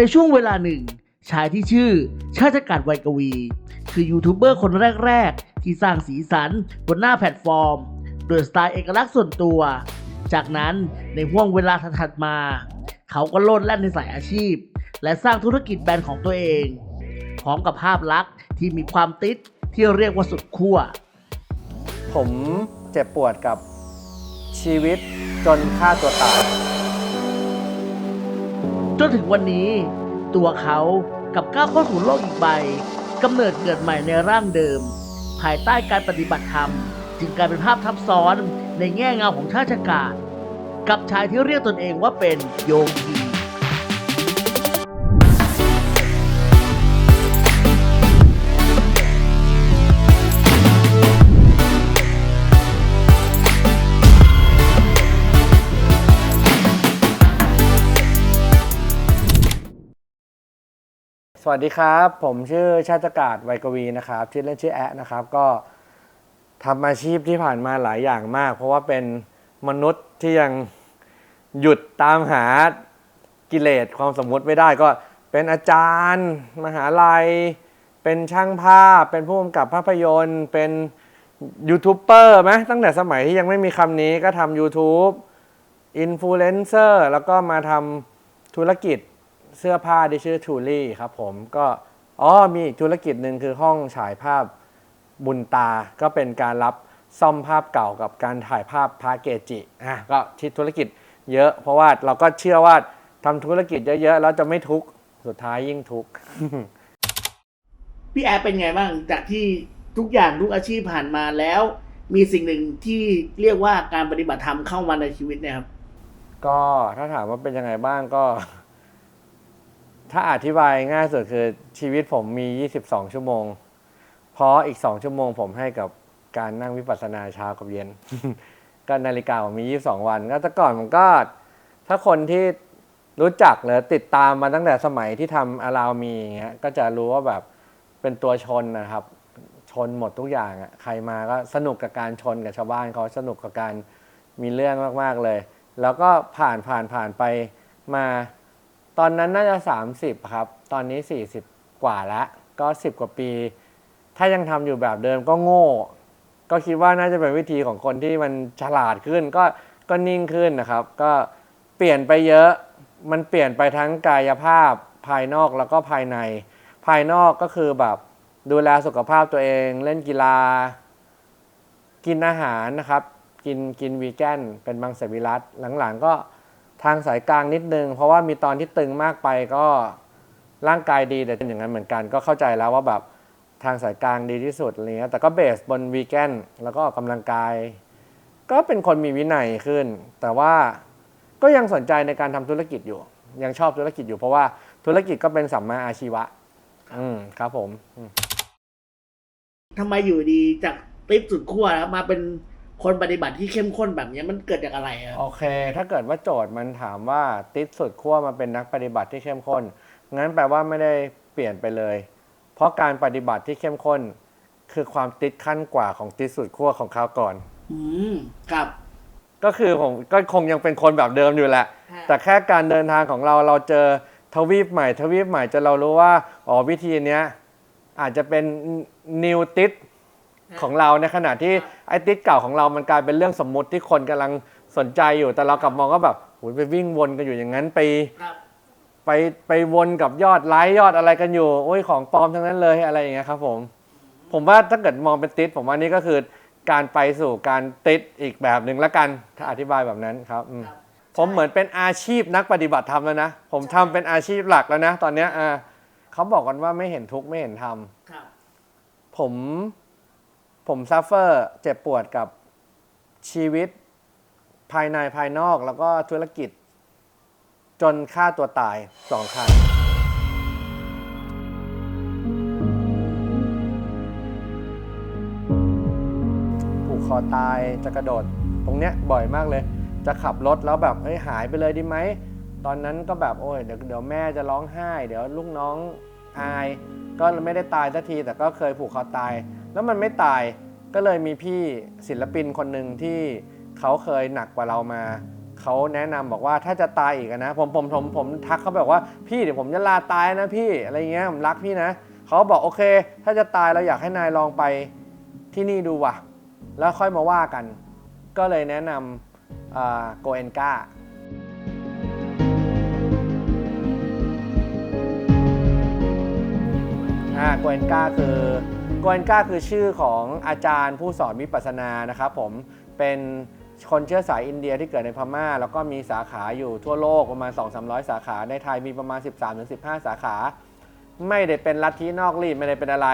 ในช่วงเวลาหนึ่ง ชายที่ชื่อ ชาติกาศไวยกวี คือยูทูบเบอร์คนแรก ๆ ที่สร้างสีสันบนหน้าแพลตฟอร์ม โดยสไตล์เอกลักษณ์ส่วนตัว จากนั้นในห่วงเวลาถัดมา เขาก็โลดแล่นในสายอาชีพ และสร้างธุรกิจแบรนด์ของตัวเอง พร้อมกับภาพลักษณ์ที่มีความติดที่เรียกว่าสุดขั้ว ผมเจ็บปวดกับชีวิตจนฆ่าตัวตาย จนถึงวันนี้ ตัวเขากับก้าวเข้าสู่โลกอีกใบกำเนิดเกิดใหม่ในร่างเดิม ภายใต้การปฏิบัติธรรม จึงกลายเป็นภาพทับซ้อนในแง่เงาของชาติกาศกับชายที่เรียกตนเองว่าเป็นโยคี วัสดีครับ ผมชื่อชาติกาศไวยกวีนะครับ ชื่อเล่นชื่อแอะนะครับ ก็ทำอาชีพที่ผ่านมาหลายอย่างมาก เพราะว่าเป็นมนุษย์ที่ยังหยุดตามหากิเลสความสมมุติไม่ได้ก็เป็นอาจารย์ มหาลัย เป็นช่างภาพ เป็นผู้กำกับภาพยนตร์ เป็นยูทูบเบอร์ไหมตั้งแต่สมัยที่ยังไม่มีคำนี้ก็ทำ YouTube อินฟลูเอนเซอร์แล้วก็มาทำธุรกิจ เสื้อผ้าที่ชื่อทูลี่ครับผมก็อ๋อมีอีกธุรกิจหนึ่งคือห้องฉายภาพบุญตา ก็เป็นการรับซ่อมภาพเก่ากับการถ่ายภาพพระเกจิอะก็ที่ธุรกิจเยอะ เพราะว่าเราก็เชื่อว่าทำธุรกิจเยอะๆแล้วจะไม่ทุกข์สุดท้ายยิ่งทุกข์ พี่แอร์เป็นไงบ้างจากที่ทุกอย่างทุกอาชีพผ่านมาแล้ว มีสิ่งหนึ่งที่เรียกว่าการปฏิบัติธรรมเข้ามาในชีวิตเนี่ยครับ ก็ถ้าถามว่าเป็นยังไงบ้างก็ ถ้าอธิบายง่ายสุดคือชีวิตผมมี 22 ชั่วโมง เพราะอีก 2 ชั่วโมงผมให้กับการนั่งวิปัสสนาเช้ากับเย็น ก็นาฬิกาผมมี 22 วัน ก็แต่ก่อนผมก็ ถ้าคนที่รู้จักหรือติดตามมาตั้งแต่สมัยที่ทำอารามีอย่างเงี้ยก็จะรู้ว่าแบบเป็นตัวชนนะครับ ชนหมดทุกอย่างอะใครมาก็สนุกกับการชนกับชาวบ้านเขาสนุกกับการมีเรื่องมากๆเลย แล้วก็ผ่านผ่านผ่านไปมา ตอนนั้นน่าจะ 30 ครับ ตอนนี้ 40 กว่าแล้ว ก็ 10 กว่าปี ถ้ายังทำอยู่แบบเดิมก็โง่ ก็คิดว่าน่าจะเป็นวิธีของคนที่มันฉลาดขึ้น ก็ก็นิ่งขึ้นนะครับ ก็เปลี่ยนไปเยอะ มันเปลี่ยนไปทั้งกายภาพภายนอกแล้วก็ภายใน ภายนอกก็คือแบบดูแลสุขภาพตัวเอง เล่นกีฬา กินอาหารนะครับ กินกินวีแกนเป็นบางสวิรัตหลังๆก็ ทางสายกลางนิดนึง เพราะว่ามีตอนที่ตึงมากไปก็ร่างกายดีแต่เป็นอย่างนั้นเหมือนกัน ก็เข้าใจแล้วว่าแบบทางสายกลางดีที่สุดอะไรเงี้ยแต่ก็เบสบนวีแกนแล้วก็ออกกำลังกาย ก็เป็นคนมีวินัยขึ้น แต่ว่าก็ยังสนใจในการทำธุรกิจอยู่ ยังชอบธุรกิจอยู่เพราะว่าธุรกิจก็เป็นสัมมาอาชีวะ อืมครับผมทำไมอยู่ดีจากติปสุดขั้วแล้วมาเป็น คนปฏิบัติที่เข้มข้นแบบเนี้ยมันเกิดจากอะไรครับโอเค ถ้าเกิดว่าโจทย์มันถามว่าติดสุดขั้วมาเป็นนักปฏิบัติที่เข้มข้น งั้นแปลว่าไม่ได้เปลี่ยนไปเลย เพราะการปฏิบัติที่เข้มข้น คือความติดขั้นกว่าของติดสุดขั้วของเขาก่อน อืมครับ ก็คือผมก็คงยังเป็นคนแบบเดิมอยู่แหละแต่แค่การเดินทางของเราเราเจอทวีปใหม่ ทวีปใหม่จนเรารู้ว่าอ๋อวิธีเนี้ยอาจจะเป็นนิวติด ของเราในขณะที่ไอ้ติดเก่าของเรามันกลายเป็นเรื่องสมมุติที่คนกำลังสนใจอยู่แต่เรากลับมองก็แบบโอ้ยไปวิ่งวนกันอยู่อย่างนั้นไปครับไปไปวนกับยอดไลค์ยอดอะไรกันอยู่โอ้ยของปลอมทั้งนั้นเลยอะไรอย่างเงี้ยครับผม ผมว่าถ้าเกิดมองเป็นติดผมว่านี่ก็คือการไปสู่การติดอีกแบบหนึ่งละกันถ้าอธิบายแบบนั้นครับอืมครับผมเหมือนเป็นอาชีพนักปฏิบัติธรรมแล้วนะ ผมทำเป็นอาชีพหลักแล้วนะ ตอนเนี้ยอ่าเขาบอกกันว่าไม่เห็นทุกข์ไม่เห็นธรรมครับผม ผมซัฟเฟอร์เจ็บปวดกับชีวิตภายในภายนอกแล้วก็ธุรกิจ จนฆ่าตัวตายสองครั้งผูกคอตายจะกระโดด ตรงเนี้ยบ่อยมากเลย จะขับรถแล้วแบบเฮ้ยหายไปเลยดีไหม ตอนนั้นก็แบบโอ้ยเดี๋ยวเดี๋ยวแม่จะร้องไห้ เดี๋ยวลูกน้องอาย ก็ไม่ได้ตายสักทีแต่ก็เคยผูกคอตายแล้วมันไม่ตายก็เลยมีพี่ศิลปินคนหนึ่งที่เขาเคยหนักกว่าเรามาเขาแนะนำบอกว่าถ้าจะตายอีกนะผมผมผมผมทักเขาแบบว่าพี่เดี๋ยวผมจะลาตายนะพี่อะไรเงี้ยผมรักพี่นะเขาบอกโอเค ถ้าจะตายเราอยากให้นายลองไปที่นี่ดูว่ะ แล้วค่อยมาว่ากัน ก็เลยแนะนำโกเอนกาอ่าโกเอนกาคือ โกเอนกาคือชื่อของอาจารย์ผู้สอนวิปัสสนานะครับผมเป็นคนเชื้อสายอินเดียที่เกิดในพม่า แล้วก็มีสาขาอยู่ทั่วโลกประมาณ 2-300 สาขา ในไทยมีประมาณ 13-15 สาขา ไม่ได้เป็นลัทธินอกรีดไม่ได้เป็นอะไร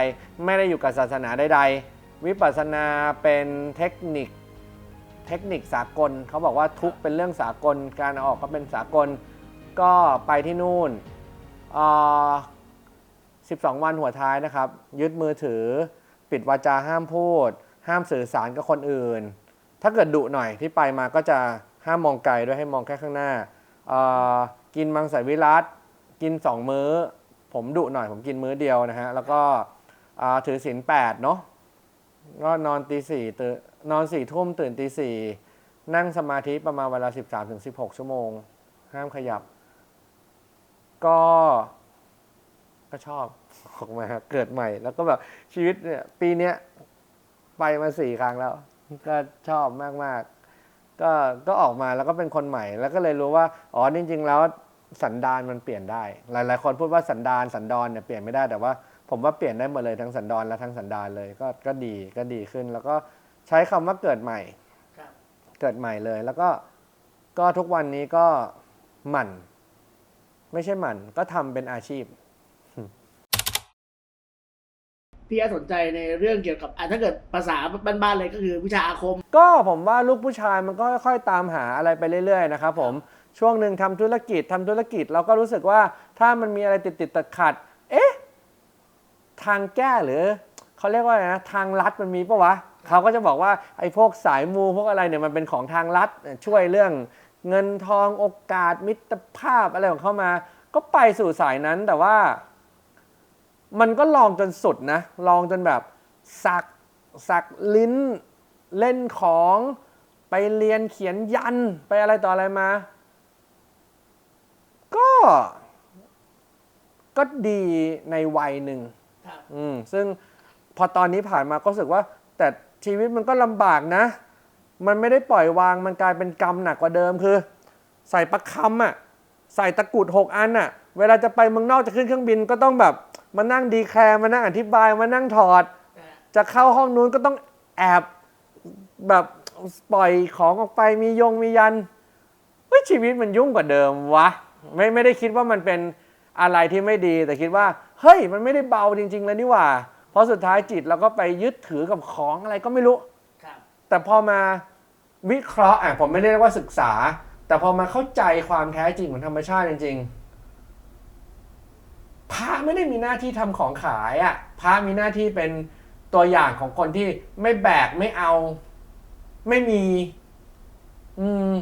ไม่ได้อยู่กับศาสนาใดๆ วิปัสสนาเป็นเทคนิคเทคนิคสากล เขาบอกว่าทุกเป็นเรื่องสากล การออกก็เป็นสากล ก็ไปที่นู่นเอ่อ 12 วันหัวท้ายนะครับ ยึดมือถือ ปิดวาจาห้ามพูด ห้ามสื่อสารกับคนอื่น ถ้าเกิดดุหน่อยที่ไปมาก็จะห้ามมองไกลด้วยให้มองแค่ข้างหน้า กินมังสวิรัตกิน 2 มื้อ ผมดุหน่อยผมกินมื้อเดียวนะฮะ แล้วก็ถือศีล8เนาะก็นอนตีสี่ตื่นนอนสี่ทุ่มตื่นตีสี่นั่งสมาธิประมาณเวลา13ถึง16ชั่วโมง ห้ามขยับ ก็ ก็ชอบออกมาเกิดใหม่ แล้วก็แบบชีวิตเนี่ยปีเนี้ยไปมาสี่ครั้งแล้ว ก็ชอบมากๆก็ก็ออกมาแล้วก็เป็นคนใหม่ แล้วก็เลยรู้ว่าอ๋อจริงๆแล้วสันดานมันเปลี่ยนได้ หลาย ๆ คนพูดว่าสันดานสันดอนเนี่ยเปลี่ยนไม่ได้แต่ว่าผมว่าเปลี่ยนได้หมดเลยทั้งสันดอนและทั้งสันดานเลยก็ก็ดีก็ดีขึ้น แล้วก็ใช้คำว่าเกิดใหม่ครับเกิดใหม่เลย แล้วก็ก็ทุกวันนี้ก็หมั่น ไม่ใช่หมั่นก็ทำเป็นอาชีพ พี่อาสนใจในเรื่องเกี่ยวกับอะถ้าเกิดภาษาบ้านๆเลยก็คือวิชาอาคม ก็ผมว่าลูกผู้ชายมันก็ค่อยๆตามหาอะไรไปเรื่อยๆนะครับผมช่วงหนึ่งทำธุรกิจทำธุรกิจเราก็รู้สึกว่าถ้ามันมีอะไรติดติดๆขัดๆเอ๊ะ ทางแก้หรือเขาเรียกว่าไรนะทางลัดมันมีปะวะเขาก็จะบอกว่าไอ้พวกสายมูพวกอะไรเนี่ยมันเป็นของทางลัดช่วยเรื่องเงินทองโอกาสมิตรภาพอะไรของเขามา ก็ไปสู่สายนั้นแต่ว่า มันก็ลองจนสุดนะ ลองจนแบบสักสักลิ้นเล่นของไปเรียนเขียนยันไปอะไรต่ออะไรมา ก็ก็ดีในวัยหนึ่งครับอืมซึ่งพอตอนนี้ผ่านมาก็รู้สึกว่า แต่ชีวิตมันก็ลำบากนะ มันไม่ได้ปล่อยวางมันกลายเป็นกรรมหนักกว่าเดิมคือ ใส่ประคำอะ ใส่ตะกรุดหกอันอะ เวลาจะไปเมืองนอกจะขึ้นเครื่องบินก็ต้องแบบ มานั่งดีแคร์มานั่งอธิบายมานั่งถอด จะเข้าห้องนู้นก็ต้องแอบแบบปล่อยของออกไปมียงมียันเฮ้ยชีวิตมันยุ่งกว่าเดิมวะไม่ไม่ได้คิดว่ามันเป็นอะไรที่ไม่ดี แต่คิดว่าเฮ้ยมันไม่ได้เบาจริง ๆ เลยนี่หว่า เพราะสุดท้ายจิตเราก็ไปยึดถือกับของอะไรก็ไม่รู้ครับแต่พอมาวิเคราะห์อะผมไม่ได้เรียกว่าศึกษา แต่พอมาเข้าใจความแท้จริงของธรรมชาติจริง ๆ พระไม่ได้มีหน้าที่ทำของขายอะพระมีหน้าที่เป็นตัวอย่างของคนที่ไม่แบกไม่เอา ไม่มี อืม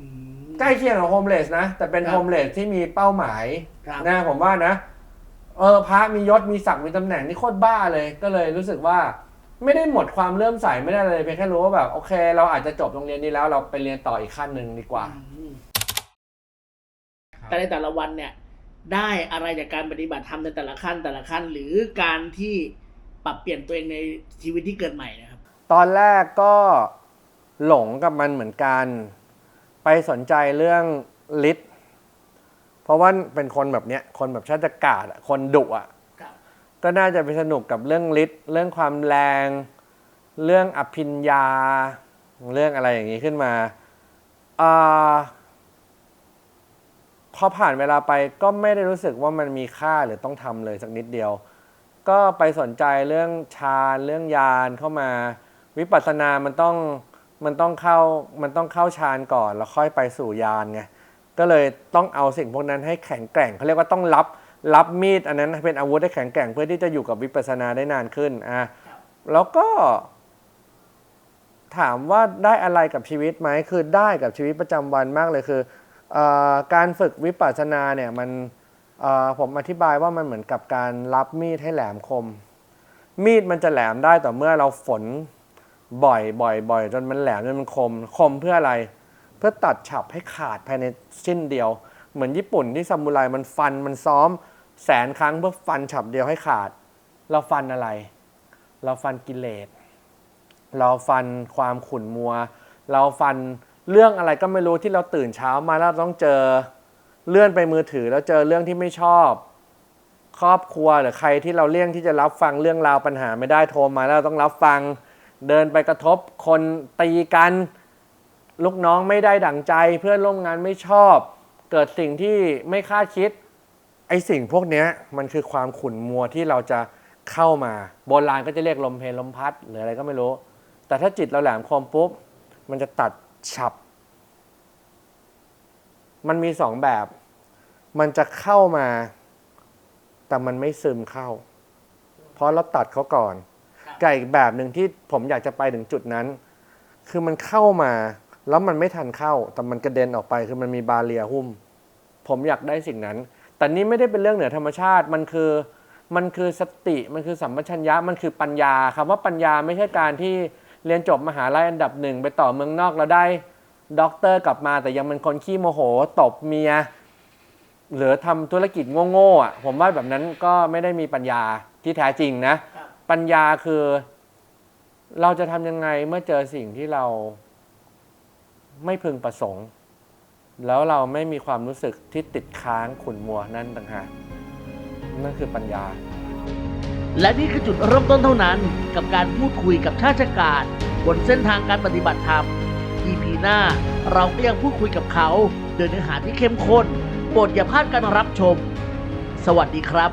อืมใกล้เคียงกับโฮมเลสนะ แต่เป็นครับโฮมเลสที่มีเป้าหมายครับนะผมว่านะ เออพระมียศมีศักดิ์มีตำแหน่งนี่โคตรบ้าเลย ก็เลยรู้สึกว่า ไม่ได้หมดความเลื่อมใสไม่ได้เลยเพียงแค่รู้ว่าแบบ โอเค เราอาจจะจบโรงเรียนนี้แล้ว เราไปเรียนต่ออีกขั้นหนึ่งดีกว่าอืมแต่ในแต่ละวันเนี่ย ได้อะไรจากการปฏิบัติธรรมในแต่ละขั้นแต่ละขั้น หรือการที่ปรับเปลี่ยนตัวเองในชีวิตที่เกิดใหม่นะครับ ตอนแรกก็หลงกับมันเหมือนกัน ไปสนใจเรื่องฤทธิ์เพราะว่าเป็นคนแบบเนี้ยคนแบบชาติกาศอะคนดุอะครับก็น่าจะไปสนุกกับเรื่องฤทธิ์เรื่องความแรง เรื่องอภิญญาเรื่องอะไรอย่างนี้ขึ้นมาอา พอผ่านเวลาไปก็ไม่ได้รู้สึกว่ามันมีค่าหรือต้องทำเลยสักนิดเดียว ก็ไปสนใจเรื่องฌานเรื่องยานเข้ามา วิปัสสนามันต้องมันต้องเข้ามันต้องเข้าฌานก่อน แล้วค่อยไปสู่ยานไงก็เลยต้องเอาสิ่งพวกนั้นให้แข็งแกร่งเขาเรียกว่าต้องรับรับมีดอันนั้นเป็นอาวุธให้แข็งแกร่งเพื่อที่จะอยู่กับวิปัสสนาได้นานขึ้นอะแล้วก็ ถามว่าได้อะไรกับชีวิตไหมคือได้กับชีวิตประจำวันมากเลยคือ การฝึกวิปัสสนาเนี่ยมันผมอธิบายว่ามันเหมือนกับการรับมีดให้แหลมคม มีดมันจะแหลมได้ต่อเมื่อเราฝนบ่อยบ่อยบ่อยจนมันแหลมจนมันคม คมเพื่ออะไร เพื่อตัดฉับให้ขาดภายในสิ้นเดียว เหมือนญี่ปุ่นที่ซามูไรมันฟันมันซ้อม แสนครั้งเพื่อฟันฉับเดียวให้ขาด เราฟันอะไร เราฟันกิเลสเราฟันความขุ่นมัว เราฟัน เรื่องอะไรก็ไม่รู้ที่เราตื่นเช้ามาแล้วต้องเจอเลื่อนไปมือถือแล้วเจอเรื่องที่ไม่ชอบ ครอบครัวหรือใครที่เราเลี่ยงที่จะรับฟังเรื่องราวปัญหาไม่ได้โทรมาแล้วต้องรับฟัง เดินไปกระทบคนตีกันลูกน้องไม่ได้ดั่งใจ เพื่อนร่วมงานไม่ชอบ เกิดสิ่งที่ไม่คาดคิดไอสิ่งพวกนี้มันคือความขุ่นมัวที่เราจะเข้ามาโบราณก็จะเรียกลมเพลลมพัดหรืออะไรก็ไม่รู้ แต่ถ้าจิตเราแหลมคมปุ๊บ มันจะตัด ฉับ มันมีสองแบบ มันจะเข้ามา แต่มันไม่ซึมเข้า เพราะเราตัดเขาก่อนไก่อีกแบบหนึ่งที่ผมอยากจะไปถึงจุดนั้น คือมันเข้ามาแล้วมันไม่ทันเข้า แต่มันกระเด็นออกไปคือมันมีบาเรียหุ้ม ผมอยากได้สิ่งนั้น แต่นี่ไม่ได้เป็นเรื่องเหนือธรรมชาติมันคือมันคือสติมันคือสัมปชัญญะมันคือปัญญาคำว่าปัญญาไม่ใช่การที่ เรียนจบมหาลัยอันดับหนึ่งไปต่อเมืองนอกแล้วได้ด็อกเตอร์กลับมาแต่ยังเป็นคนขี้โมโหตบเมีย หรือทำธุรกิจโง่ๆอะผมว่าแบบนั้นก็ไม่ได้มีปัญญาที่แท้จริงนะ ปัญญาคือ เราจะทำยังไงเมื่อเจอสิ่งที่เราไม่พึงประสงค์ แล้วเราไม่มีความรู้สึกที่ติดค้างขุ่นมัวนั่นต่างหากนั่นคือปัญญา และนี่คือจุดเริ่มต้นเท่านั้นกับการพูดคุยกับชาติการบนเส้นทางการปฏิบัติธรรม EP หน้าเราก็ยังพูดคุยกับเขาโดยเนื้อหาที่เข้มข้นโปรดอย่าพลาดการรับชม สวัสดีครับ